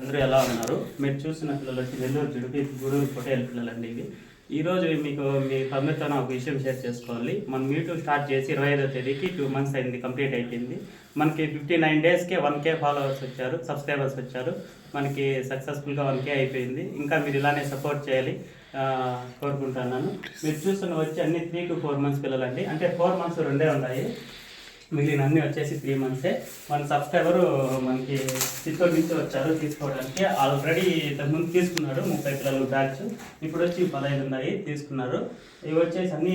అందరూ ఎలా ఉన్నారు? మీరు చూసిన పిల్లలు వచ్చి నెల్లూరు జుడిపి గూడూరు పొటేల్ పిల్లలండి ఇవి. ఈరోజు మీకు మీ తమ్మితో ఒక విషయం షేర్ చేసుకోవాలి. మనం యూట్యూబ్ స్టార్ట్ చేసి ఇరవై ఐదో తేదీకి టూ మంత్స్ అయింది కంప్లీట్ అయిపోయింది. మనకి ఫిఫ్టీ నైన్ డేస్కే వన్ కే ఫాలోవర్స్ వచ్చారు సబ్స్క్రైబర్స్ వచ్చారు. మనకి సక్సెస్ఫుల్గా వన్ కే అయిపోయింది. ఇంకా మీరు ఇలానే సపోర్ట్ చేయాలి కోరుకుంటున్నాను. మీరు చూస్తున్న వచ్చి అన్ని త్రీ టు ఫోర్ మంత్స్ పిల్లలండి. అంటే ఫోర్ మంత్స్ రెండే ఉన్నాయి మిగిలిన అన్ని వచ్చేసి త్రీ మంత్సే మన సబ్స్క్రైబర్ మనకి చిత్తూరు నుంచి వచ్చారు తీసుకోవడానికి. ఆల్రెడీ ఇంతకుముందు తీసుకున్నారు ముప్పై పిల్లలు బ్యాచ్ ఇప్పుడు వచ్చి పదహైదు ఉన్నాయి తీసుకున్నారు. ఇవి వచ్చేసి అన్ని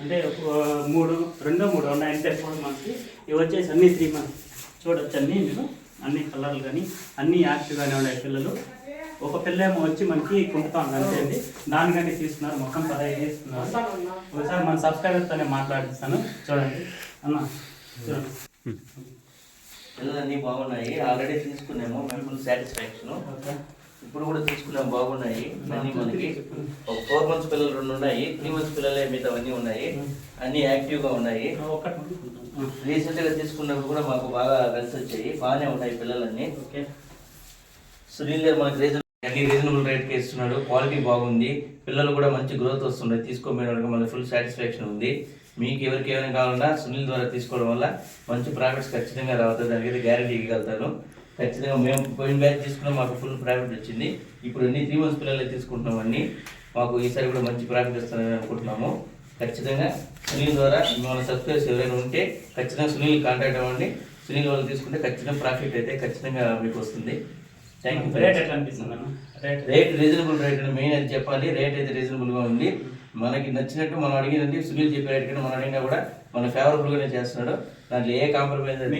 అంటే ఒక మూడు రెండో మూడు ఉన్నాయి అంటే ఫోర్ మంత్స్ ఇవి వచ్చేసి అన్ని త్రీ మంత్స్ చూడొచ్చు అన్ని మీరు. అన్ని కలర్లు కానీ అన్ని యాక్టివ్గానే ఉన్నాయి పిల్లలు. ఒక పిల్ల ఏమో వచ్చి మనకి కుంటుతాం అంతే అండి. దానికంటే తీసుకున్నారు మొత్తం పదహైదు తీసుకున్నారు. ఒకసారి మన సబ్స్క్రైబర్తోనే మాట్లాడిస్తాను. చూడండి. అన్న. చూడండి పిల్లలన్నీ బాగున్నాయి. ఆల్రెడీ తీసుకున్నాము. మేము ఫుల్ సాటిస్ఫాక్షన్ ఇప్పుడు కూడా తీసుకున్నాము. బాగున్నాయి. అన్ని మనకి. ఒక ఫోర్ మంత్స్ పిల్లలు రెండు ఉన్నాయి. త్రీ మంత్స్ పిల్లలే మిగతా అన్నీ ఉన్నాయి. అన్ని యాక్టివ్గా ఉన్నాయి. ఒకటి రీసెంట్గా తీసుకున్నప్పుడు కూడా మాకు బాగా కలిసి వచ్చాయి. బాగానే ఉన్నాయి పిల్లలన్నీ. ఓకే సునీల్ గారు మనకి రీజన్ అన్ని రీజనబుల్ రేట్కి ఇస్తున్నాడు. క్వాలిటీ బాగుంది. పిల్లలు కూడా మంచి గ్రోత్ వస్తున్నాయి తీసుకోపోయిన మనకి ఫుల్ సాటిస్ఫాక్షన్ ఉంది. మీకు ఎవరికి ఏమైనా కావాలన్నా సునీల్ ద్వారా తీసుకోవడం వల్ల మంచి ప్రాఫిట్స్ ఖచ్చితంగా రావుతుంది దానికైతే గ్యారంటీ ఇవ్వగలుగుతాను. ఖచ్చితంగా మేము పోయిన బ్యాచ్ తీసుకున్నాం మాకు ఫుల్ ప్రాఫిట్ వచ్చింది. ఇప్పుడు అన్ని త్రీ మంత్స్ పిల్లలే తీసుకుంటున్నాం అన్ని. మాకు ఈసారి కూడా మంచి ప్రాఫిట్ వస్తుందని అనుకుంటున్నాము. ఖచ్చితంగా సునీల్ ద్వారా మన సబ్స్క్రైబర్స్ ఎవరైనా ఉంటే ఖచ్చితంగా సునీల్ కాంటాక్ట్ అవ్వండి. సునీల్ వాళ్ళు తీసుకుంటే ఖచ్చితంగా ప్రాఫిట్ అయితే ఖచ్చితంగా మీకు వస్తుంది. థ్యాంక్ యూ రేట్ ఎట్లా అనిపిస్తుంది రేట్ రీజనబుల్ రేట్ అని మెయిన్ అది చెప్పాలి. రేట్ అయితే రీజనబుల్గా ఉంది. మనకి నచ్చినట్టు మనం అడిగినది సునీల్ చెప్పే రేట్ కన్నా మనం అడిగినా కూడా మన ఫేవరబుల్ గానే చేస్తున్నాడు. దాంట్లో ఏ కాంప్రమైజ్ లేదు.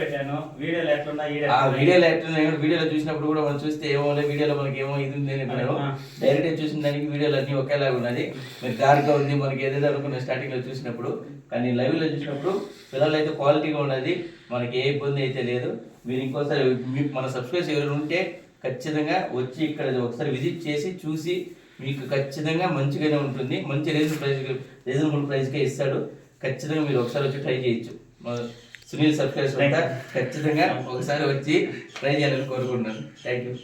పెట్టాను. వీడియోలో ఎట్లున్నా ఆ వీడియోలో ఎట్లా వీడియోలో చూసినప్పుడు కూడా మనం చూస్తే ఏమో లే, వీడియోలో మనకి ఏమో ఇది ఉంది ఆ. డైరెక్ట్ చూసిన దానికి వీడియోలో అన్ని ఒకేలాగా ఉన్నది. మీరు గా ఉంది మనకి ఏదైతే అనుకున్న స్టార్టింగ్లో చూసినప్పుడు. కానీ లైవ్లో చూసినప్పుడు పిల్లలు అయితే క్వాలిటీగా ఉన్నది. మనకి ఏ ఇబ్బంది అయితే లేదు. మీరు ఇంకోసారి మీ- మన సబ్స్క్రైబర్స్ ఎవరైనా ఉంటే ఖచ్చితంగా వచ్చి ఇక్కడ ఒకసారి విజిట్ చేసి చూసి మీకు ఖచ్చితంగా మంచిగానే ఉంటుంది. మంచి రీజనబుల్ ప్రైస్ రీజనబుల్ ప్రైస్కే ఇస్తాడు. ఖచ్చితంగా మీరు ఒకసారి వచ్చి ట్రై చేయొచ్చు. సునీల్ సబ్స్క్రైబర్స్ అంతా ఖచ్చితంగా ఒకసారి వచ్చి ట్రై చేయాలని కోరుకుంటున్నాను. Thank you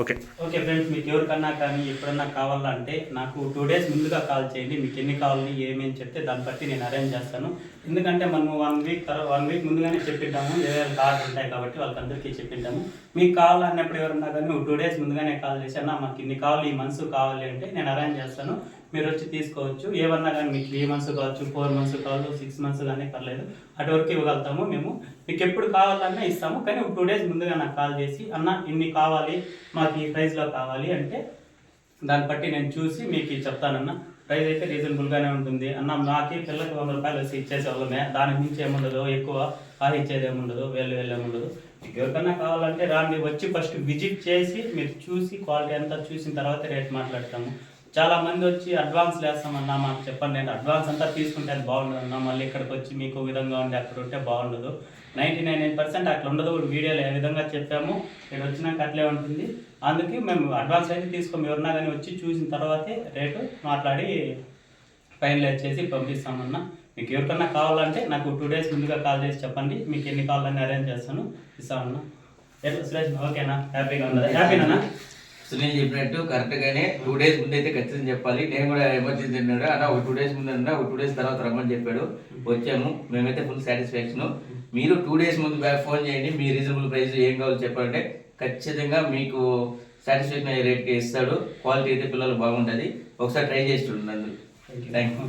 okay. Okay friends మీకు ఎవరికన్నా కానీ ఎప్పుడన్నా కావాలంటే నాకు టూ డేస్ ముందుగా కాల్ చేయండి. మీకు ఎన్ని కావాలి ఏమేమి చెప్తే దాన్ని బట్టి నేను అరేంజ్ చేస్తాను. ఎందుకంటే మనం వన్ వీక్ తర్వాత వన్ వీక్ ముందుగానే చెప్పింటాము ఏవైనా కార్డు ఉంటాయి కాబట్టి వాళ్ళకందరికీ చెప్పింటాము మీకు కావాలన్నప్పుడు ఎవరన్నా కానీ టూ డేస్ ముందుగానే కాల్ చేశాను అన్న మాకు ఇన్ని కావాలి ఈ మంత్స్ కావాలి అంటే నేను అరేంజ్ చేస్తాను. మీరు వచ్చి తీసుకోవచ్చు. ఏమన్నా కానీ మీకు త్రీ మంత్స్ కావచ్చు ఫోర్ మంత్స్ కావచ్చు సిక్స్ మంత్స్ కానీ పర్లేదు. అటు వరకు ఇవ్వగలుగుతాము మేము. మీకు ఎప్పుడు కావాలన్నా ఇస్తాము. కానీ ఒక టూ డేస్ ముందుగా నాకు కాల్ చేసి అన్న ఇన్ని కావాలి. మాకు ఈ ప్రైస్లో కావాలి. అంటే దాన్ని బట్టి నేను చూసి మీకు చెప్తానన్న. ప్రైస్ అయితే రీజనబుల్గానే ఉంటుంది. అన్న మాకి పిల్లకి వంద రూపాయలు వచ్చి ఇచ్చేసే వాళ్ళమే దానికి మించి ఏముండదు. ఎక్కువ ఆ ఇచ్చేది ఏముండదు. వెళ్ళి వెళ్ళేముండదు మీకు ఎవరికన్నా కావాలంటే రాండి. వచ్చి ఫస్ట్ విజిట్ చేసి మీరు చూసి క్వాలిటీ అంతా చూసిన తర్వాత రేట్ మాట్లాడతాము. చాలా మంది వచ్చి అడ్వాన్స్ లేస్తామన్నా మాకు చెప్పండి. నేను అడ్వాన్స్ అంతా తీసుకుంటే అది బాగుండదు అన్న మళ్ళీ ఇక్కడికి వచ్చి మీకు విధంగా ఉండి అక్కడ ఉంటే బాగుండదు. నైంటీ నైన్ నైన్ పర్సెంట్ అట్లా ఉండదు. ఇప్పుడు వీడియోలో ఏ విధంగా చెప్పాము ఇక్కడ వచ్చినాక అట్లే ఉంటుంది. అందుకే మేము అడ్వాన్స్ అయితే తీసుకోము ఎవరన్నా కానీ వచ్చి చూసిన తర్వాతే రేటు మాట్లాడి ఫైనలైజ్ చేసి పంపిస్తామన్నా. మీకు ఎవరికన్నా కావాలంటే నాకు టూ డేస్ ముందుగా కాల్ చేసి చెప్పండి. మీకు ఎన్ని కావాలని అరేంజ్ చేస్తాను. ఇస్తామన్నా. సురేష్ ఓకేనా? హ్యాపీగా ఉందా హ్యాపీనా సునీల్ చెప్పినట్టు కరెక్ట్ గానే టూ డేస్ ముందు అయితే ఖచ్చితంగా చెప్పాలి. నేను కూడా ఎమర్జెన్సీ అన్నాడు అన్న ఒక టూ డేస్ ముందు అన్నా ఒక టూ డేస్ తర్వాత రమ్మని చెప్పాడు. వచ్చాము. మేమైతే ఫుల్ సాటిస్ఫాక్షన్ మీరు టూ డేస్ ముందు ఫోన్ చేయండి. మీ రీజనబుల్ ప్రైస్ ఏం కావాలో చెప్పాలంటే ఖచ్చితంగా మీకు సాటిస్ఫాక్షన్ అయ్యే రేట్కి ఇస్తాడు. క్వాలిటీ అయితే పిల్లలు బాగుంటుంది. ఒకసారి ట్రై చేసి చూడండి థ్యాంక్ యూ